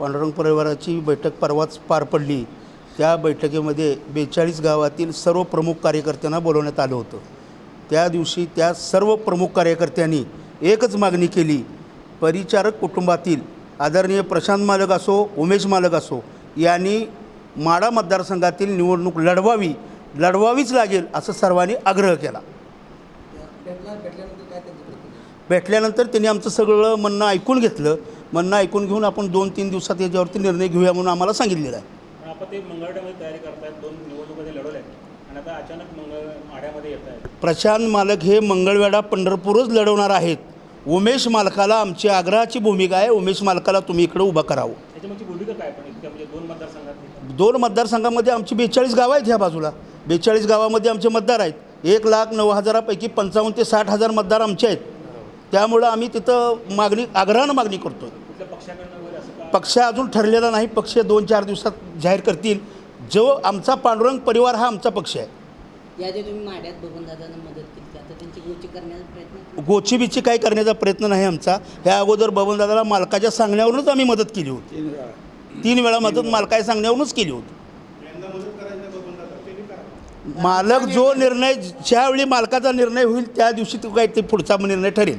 पांडुरंग परिवाराची बैठक परवाच पार पडली. त्या बैठकीमध्ये बेचाळीस गावातील सर्व प्रमुख कार्यकर्त्यांना बोलवण्यात आलं होतं. त्या दिवशी त्या सर्व प्रमुख कार्यकर्त्यांनी एकच मागणी केली. परिचारक कुटुंबातील आदरणीय प्रशांत मालक असो उमेश मालक असो यांनी माडा मतदारसंघातील निवडणूक लढवावी लढवावीच लागेल असं सर्वांनी आग्रह केला. भेटल्यानंतर त्यांनी आमचं सगळं म्हणणं ऐकून घेतलं. म्हणणं ऐकून घेऊन आपण दोन तीन दिवसात याच्यावरती निर्णय घेऊया म्हणून आम्हाला सांगितलेलं आहे. पण आपण ते मंगळवेढ्यामध्ये तयारी करतायत दोन निवडणुका ते लढवल्या आहेत आणि आता अचानक मंगळ माढ्यामध्ये येत आहेत. प्रशांत मालक हे मंगळवेढा पंढरपूरच लढवणार आहेत. उमेश मालकाला आमची आग्रहाची भूमिका आहे. उमेश मालकाला तुम्ही इकडं उभं करावं. त्याच्यामागची भूमिका काय पण इतक्या म्हणजे दोन मतदारसंघात दोन मतदारसंघामध्ये आमची बेचाळीस गावं आहेत ह्या बाजूला. बेचाळीस गावामध्ये आमचे मतदार आहेत. एक लाख नऊ हजारापैकी पंचावन्न ते साठ हजार मतदार आमचे आहेत. त्यामुळं आम्ही तिथं मागणी आग्रहानं मागणी करतो पक्ष अजून ठरलेला नाही. पक्ष दोन चार दिवसात जाहीर करतील. जो आमचा पांडुरंग परिवार हा आमचा पक्ष आहे. याआधी तुम्ही माड्यात बघून दादांना मदत केली आता त्यांची गोची करण्याचा प्रयत्न गोचीबिची काय करण्याचा प्रयत्न नाही आमचा. ह्या अगोदर बबनदादाला मालकाच्या सांगण्यावरूनच आम्ही मदत केली होती. तीन वेळा. मदत मालकाच्या सांगण्यावरूनच केली होती. मालक जो निर्णय ज्यावेळी मालकाचा निर्णय होईल त्या दिवशी तो काय ते पुढचा निर्णय ठरेल.